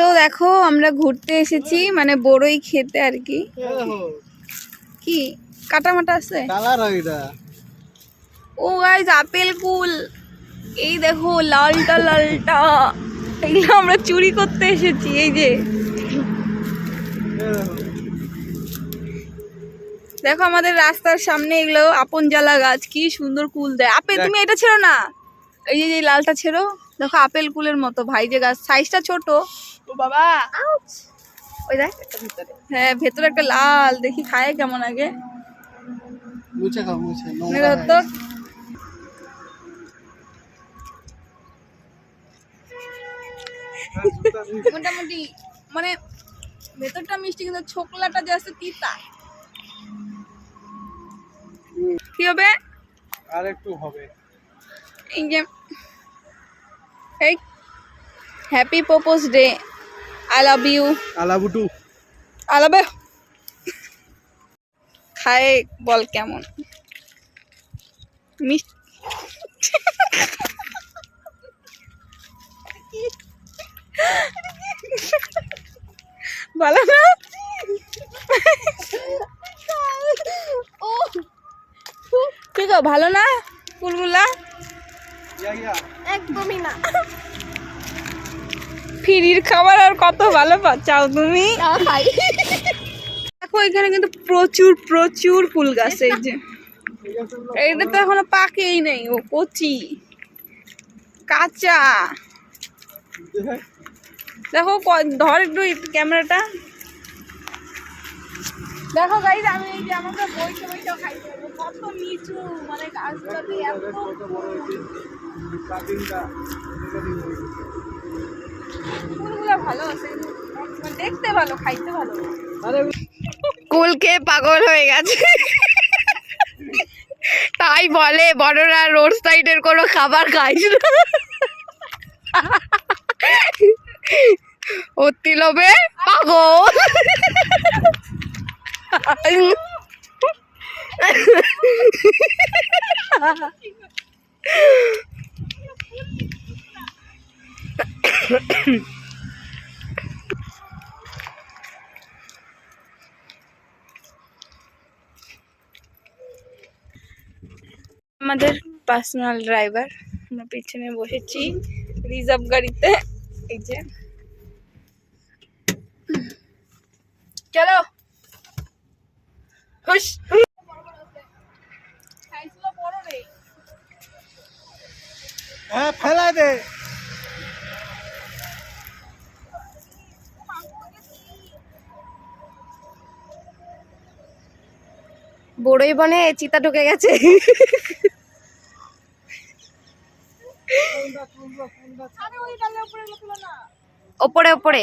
তো দেখো আমরা ঘুরতে এসেছি মানে বড়ই খেতে আর কি। কি? কাটামাটা আছে? ও গাইজ আপেল কুল। এই দেখো লালটা লালটা। এগুলো আমরা চুরি করতে এসেছি এই যে। দেখো আমাদের রাস্তার সামনে এগুলো আপন জ্বালা গাছ কি সুন্দর কুল দেয়। আপেল তুমি এটা ছিল না। এই যে লালটা ছেড়ো। দেখো আপেল কুলের মতো ভাই যে গাছ সাইজটা ছোট। ও বাবা। ওই দেখ হ্যাঁ ভেতরে একটা লাল দেখি খায় কেমন আগে। মুছে খাও মুছে নোংরা মেরে। তো। মোটামুটি মানে ভেতরটা মিষ্টি কিন্তু ছোকলাটা যে আছে তিতা কি হবে? আর একটু হবে। এই যে এই happy propose day I love you আলাবুটু I love you খায় বল কেমন? মিষ্টি ভালো না। ও। ঠিক আছে ভালো না? ফুলগুলা? একদমই না। ফিরির খাবার আর কত ভালো পাচ্ছাও তুমি? দেখো এখানে কিন্তু প্রচুর প্রচুর ফুল গাছ এই যে। এইটা তো এখনও পাকেই নেই ও কচি। কাঁচা। দেখো। ক- ধর একটু ক্যামেরাটা। দেখো গাইজ আমি এই যে আমাকে হবে। কত নিচু মানে গাছগুলোতে মানে আরে পাগল হয়ে গেছে। তাই বলে বড়রা রোড সাইডের কোনো খাবার খাইস না। অতি লোভে পাগল। আমাদের পার্সোনাল ড্রাইভার আমরা পিছনে বসেছি রিজার্ভ গাড়িতে। এই যে। চলো। হুশ। হ্যাঁ ফেলাই দে। বড়ই বনে চিতা ঢুকে গেছে। ওপরে ওপরে।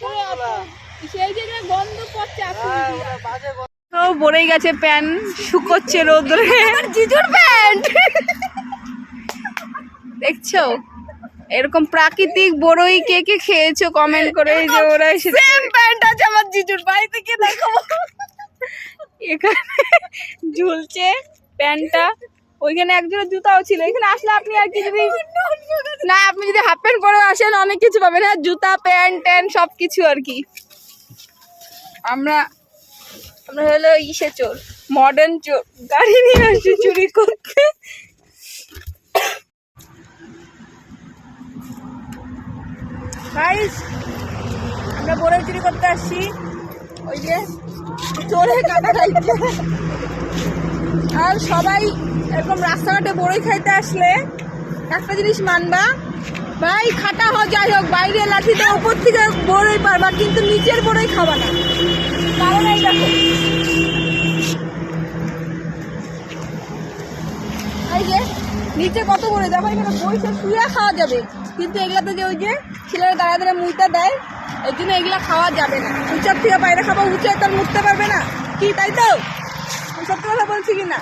তো গেছে প্যান্ট শুকোচ্ছে রোদ্রে জিজুর প্যান্ট। দেখছ? এরকম প্রাকৃতিক বড়ই কে কে খেয়েছো কমেন্ট করে এই যে ওরা এসেছে প্যান্ট আছে আমার জিজুর বাড়িতে গিয়ে দেখো। এখানে ঝুলছে প্যান্টটা। ওইখানে একজোড়া জুতাও ছিল। এখানে আসলে আপনি আর কি যদি না আপনি যদি হাফ প্যান্ট পরে আসেন অনেক কিছু পাবেন। হ্যাঁ জুতা প্যান্ট ট্যান্ট সব কিছু আর কি। আমরা আমরা হলো ইসে চোর মডার্ন চোর। গাড়ি নিয়ে আসছি চুরি করতে। আমরা বড় চুরি করতে আসছি। ওই যে চোরে কাটা খাইছে আর সবাই এরকম রাস্তাঘাটে বড়ই খাইতে আসলে একটা জিনিস মানবা, ভাই খাটা হোক যাই হোক, বাইরে লাঠিতে উপর থেকে বড়ই পারবা, কিন্তু নিচের বড়ই খাবা না। কারণ এই দেখো। এই যে, নিচে কত বড়, দেখো এখানে বইসে শুয়ে খাওয়া যাবে। কিন্তু এগুলাতে যে ওই যে ছেলেরা দাঁড়া দাঁড়া মুইটা দেয়, এর জন্য এগুলা খাওয়া যাবে না। উঁচার থেকে বাইরে খাব উঁচে তো মুততে পারবে না। কি, তাই তো? সত্যি কথা বলছি কি না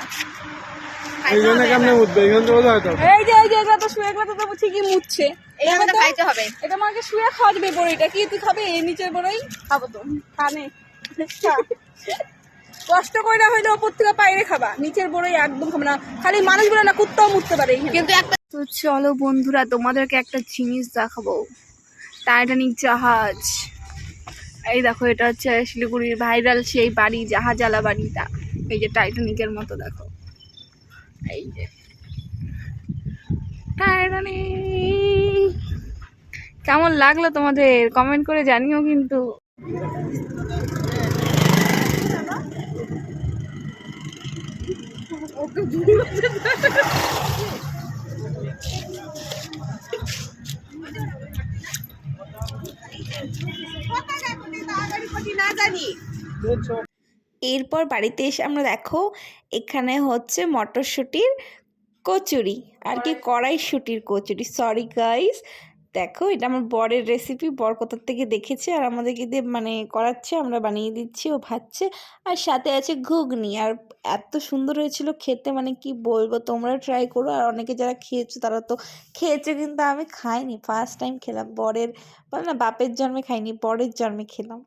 এইখানে কেমনে উঠবে এইখান থেকে বোঝা হয়তো এই যে এই যে এগুলা তো শুয়ে এগুলা তো তো ঠিকই মুতছে। এইখানে তো খাইতে হবে। এটা আমাকে শুয়ে খাওয়া যাবে বড়ইটা কি তুই খাবে? এই নিচের বড়ই খাব তো। খানে। কষ্ট করে না হইলে ওপর থেকে বাইরে খাবা। নিচের বড়ই একদম খাবে না। খালি মানুষগুলো না কুত্তাও মুততে পারে কিন্তু একটা তো চলো বন্ধুরা তোমাদেরকে একটা জিনিস দেখাবো। টাইটানিক জাহাজ। এই দেখো এটা হচ্ছে শিলিগুড়ির ভাইরাল সেই বাড়ি জাহাজালা বাড়িটা। এই যে টাইটানিকের মতো দেখো। এই যে। টাইটানিক কেমন লাগল তোমাদের? কমেন্ট করে জানিও কিন্তু। এরপর বাড়িতে এসে আমরা দেখো এখানে হচ্ছে মটরশুঁটির কচুরি আর কি কড়াইশুঁটির কচুরি। সরি গাইস দেখো এটা আমার বরের রেসিপি বর কোথার থেকে দেখেছে আর আমাদেরকে দিয়ে মানে করাচ্ছে আমরা বানিয়ে দিচ্ছি ও ভাজছে আর সাথে আছে ঘুগনি। আর এত সুন্দর হয়েছিল খেতে মানে কি বলব তোমরা ট্রাই করো আর অনেকে যারা খেয়েছো তারা তো খেয়েছে কিন্তু আমি খাইনি। ফার্স্ট টাইম খেলাম বরের বল না বাপের জন্মে খাইনি বরের জন্মে খেলাম।